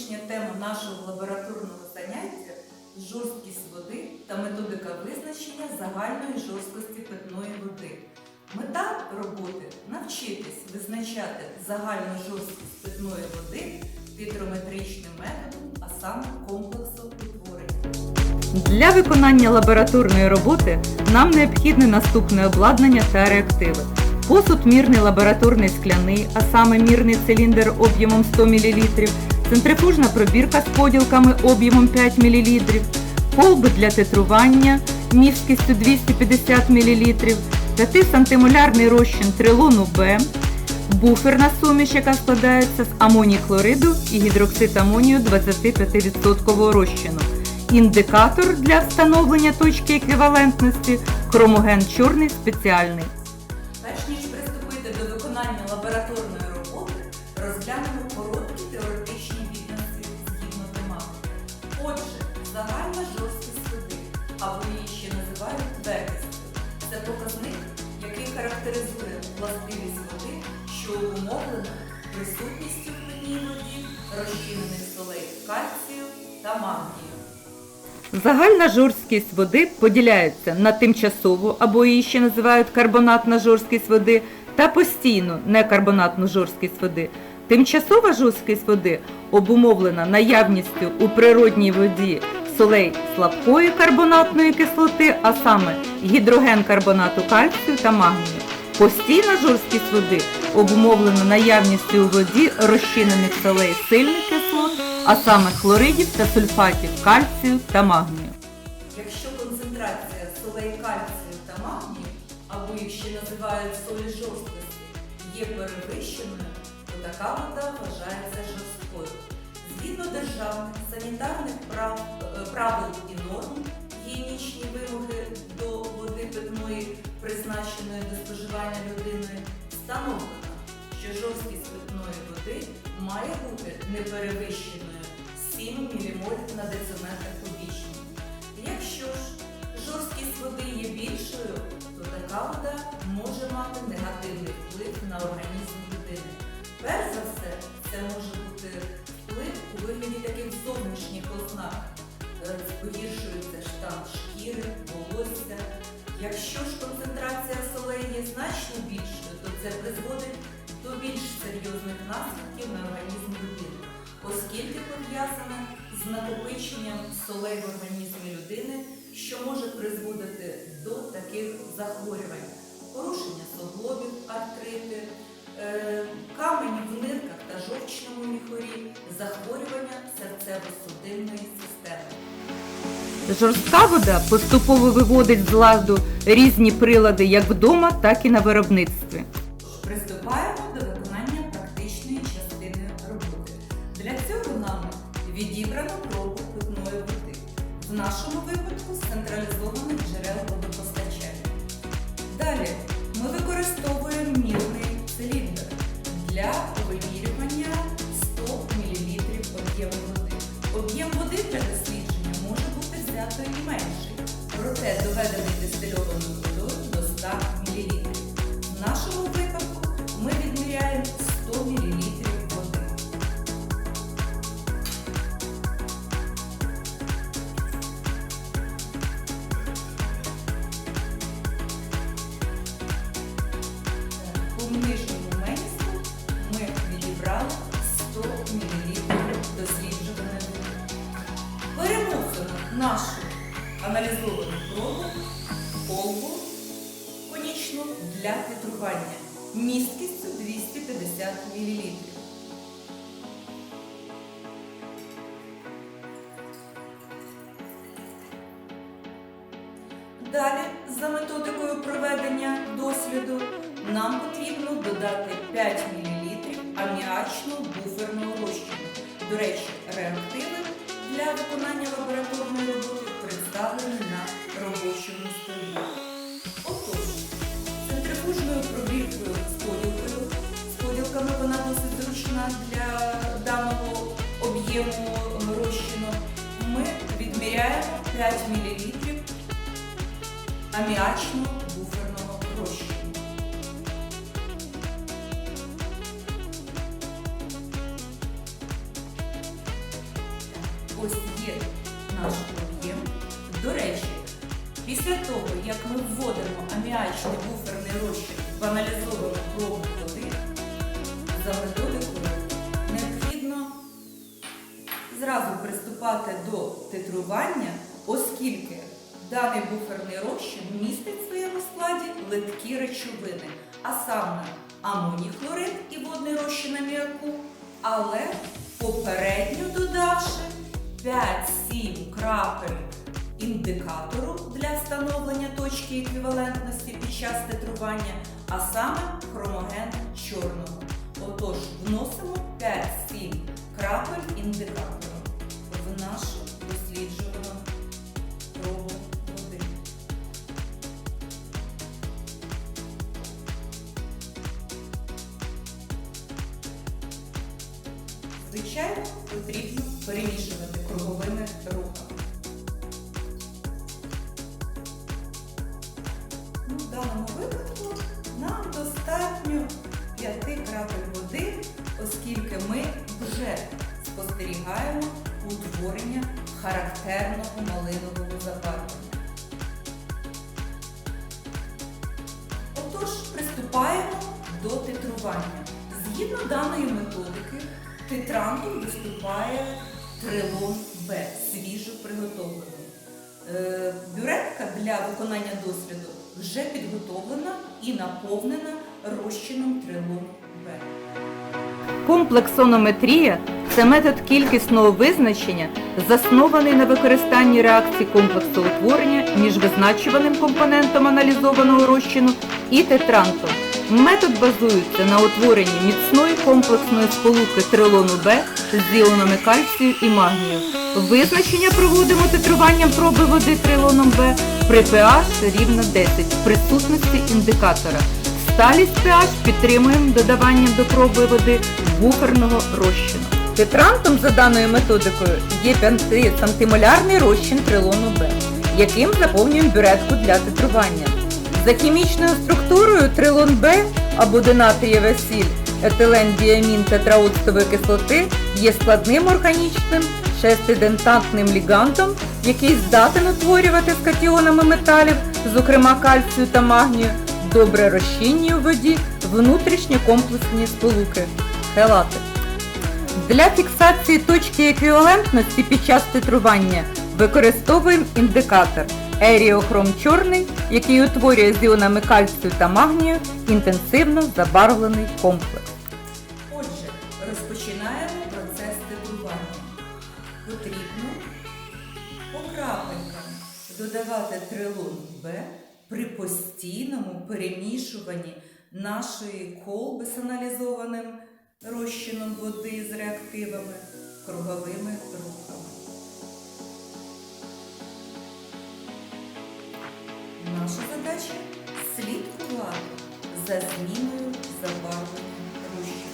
сьогоднішня тема нашого лабораторного заняття жорсткість води та методика визначення загальної жорсткості питної води. Мета роботи навчитись визначати загальну жорсткість питної води титрометричним методом, а саме комплексоутворення. Для виконання лабораторної роботи нам необхідне наступне обладнання та реактиви. Посуд мірний лабораторний скляний, а саме мірний циліндр об'ємом 100 мл, центрифужна пробірка з поділками об'ємом 5 мл, колби для титрування місткістю 250 мл, 5-сантимолярний розчин трилону Б, буферна суміш, яка складається з амоній хлориду і гідроксид амонію 25% розчину. Індикатор для встановлення точки еквівалентності хромоген чорний спеціальний. Перш ніж приступити до виконання лабораторної роботи, розглянемо короткі теоретичні. Отже, загальна жорсткість води, або її ще називають твердістю. Це показник, який характеризує властивість води, що обумовлена присутністю в питній воді розчинених солей кальцію та магнію. Загальна жорсткість води поділяється на тимчасову, або її ще називають карбонатна жорсткість води, та постійну некарбонатну жорсткість води. Тимчасова жорсткість води обумовлена наявністю у природній воді солей слабкої карбонатної кислоти, а саме гідроген карбонату кальцію та магнію. Постійна жорсткість води обумовлена наявністю у воді розчинених солей сильних кислот, а саме хлоридів та сульфатів кальцію та магнію. Така вода вважається жорсткою. Згідно державних санітарних прав, е, правил і норм, гігієнічні вимоги до води питної, призначеної до споживання людиною, встановлено, що жорсткість питної води має бути не перевищеною 7 ммоль на дециметр кубічний. Якщо ж жорсткість води є більшою, то така вода може мати негативний вплив на організм Погіршується штам шкіри, волосся. Якщо ж концентрація солей є значно більшою, то це призводить до більш серйозних наслідків на організм людини, оскільки пов'язане з накопиченням солей в організмі людини, що може призводити до таких захворювань, порушення суглобів, артрити, е, камені в нирках та жовчному міхурі, захворювання серцево-судинної системи. Жорстка вода поступово виводить з ладу різні прилади як вдома, так і на виробництві. Приступаємо до виконання практичної частини роботи. Для цього нами відібрано пробу питної води. В нашому випадку з централізованих джерел водопостачання. Далі ми використовуємо мірний циліндр для вимірювання 100 мл об'єму води. Об'єм води для дослідження і менший, проте доведений дистильованою водою до 100 мл. В нашому аналізовану пробу в колбу конічну для титрування місткістю 250 мл. Далі, за методикою проведення досліду, нам потрібно додати 5 мл аміачного буферного розчину. До речі, реактиви для виконання лабораторної роботи представлені на робочому столі. Отож, центрифужною пробіркою з поділкою, з поділками вона досить зручна для даного об'єму розчину, ми відміряємо 5 мл аміачного ось є наш об'єм. До речі, після того, як ми вводимо аміачний буферний розчин в аналізовану пробу води, за методикою необхідно зразу приступати до титрування, оскільки даний буферний розчин містить в своєму складі литкі речовини, а саме амоній хлорид і водний розчин аміаку, але попередньо додавши 5-7 крапель індикатору для встановлення точки еквівалентності під час титрування, а саме хромоген чорного. Отож, вносимо 5-7 крапель індикатора в нашу досліджувану пробу води. Звичайно, потрібно перемішувати спостерігаємо утворення характерного малинового забарвлення. Отож, приступаємо до титрування. Згідно даної методики, титрантом виступає трилон Б, свіжо приготовлений. Е, Бюретка для виконання досліду вже підготовлена і наповнена розчином трилону Б. Комплексонометрія це метод кількісного визначення, заснований на використанні реакцій комплексу утворення між визначуваним компонентом аналізованого розчину і тетрантом. Метод базується на утворенні міцної комплексної сполуки трилону Б з іонами кальцію і магнію. Визначення проводимо титруванням проби води трилоном Б при pH рівно 10 в присутності індикатора. Сталість pH підтримуємо додаванням до проби води буферного розчину. Тетрантом за даною методикою є 5-сантимолярний розчин трилону Б, яким заповнюємо бюретку для титрування. За хімічною структурою трилон Б або динатрієва сіль, етилен діамін тетраоцтової кислоти є складним органічним шестидентантним лігандом, який здатен утворювати з катіонами металів, зокрема кальцію та магнію, добре розчинні у воді внутрішньокомплексні сполуки хелати. Для фіксації точки еквівалентності під час титрування використовуємо індикатор еріохром чорний, який утворює з іонами кальцію та магнію інтенсивно забарвлений комплекс. Отже, розпочинаємо процес титрування. Потрібно по крапелькам додавати трилон Б при постійному перемішуванні нашої колби з аналізованим розчином води з реактивами круговими рухами. Наша задача слідкувати за зміною забарвлення розчину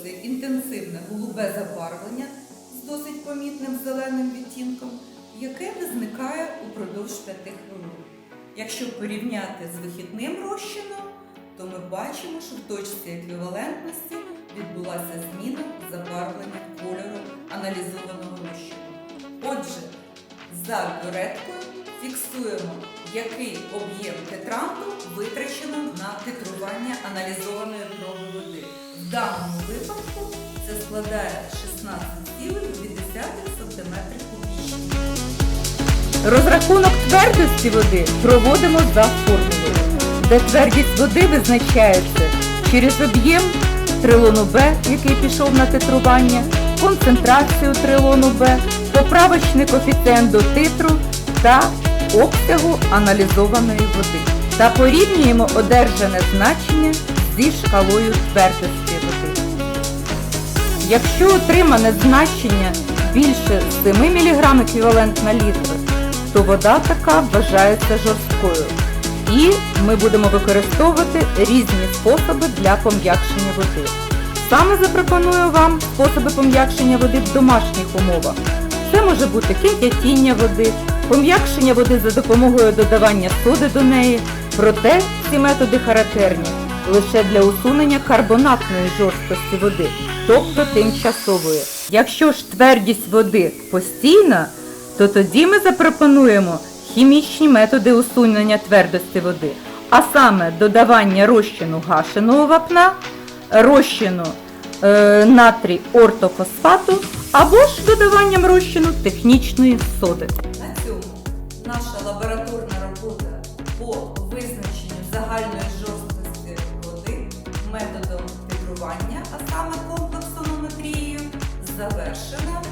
утворилося інтенсивне голубе забарвлення з досить помітним зеленим відтінком, яке не зникає упродовж 5 хвилин. Якщо порівняти з вихідним розчином, то ми бачимо, що в точці еквівалентності відбулася зміна забарвлення кольору аналізованого розчину. Отже, за бюреткою фіксуємо, який об'єм тетранту витрачено на титрування аналізованої проби води. В даному випадку це складає 16,2 см. Розрахунок твердості води проводимо за формулою, де твердість води визначається через об'єм трилону Б, який пішов на титрування, концентрацію трилону Б, поправочний коефіцієнт до титру та обсягу аналізованої води. Та порівнюємо одержане значення зі шкалою твердості води. Якщо отримане значення більше 7 мг еквівалент на літр, то вода така вважається жорсткою. І ми будемо використовувати різні способи для пом'якшення води. Саме запропоную вам способи пом'якшення води в домашніх умовах. Це може бути кип'ятіння води, пом'якшення води за допомогою додавання соди до неї. Проте ці методи характерні лише для усунення карбонатної жорсткості води, тобто тимчасової. Якщо ж твердість води постійна, то тоді ми запропонуємо хімічні методи усунення твердості води, а саме додавання розчину гашеного вапна, розчину е, натрій ортофосфату або ж додаванням розчину технічної соди. Наша лабораторна робота по визначенню загальної жорсткості води методом титрування, а саме комплексонометрією, завершена.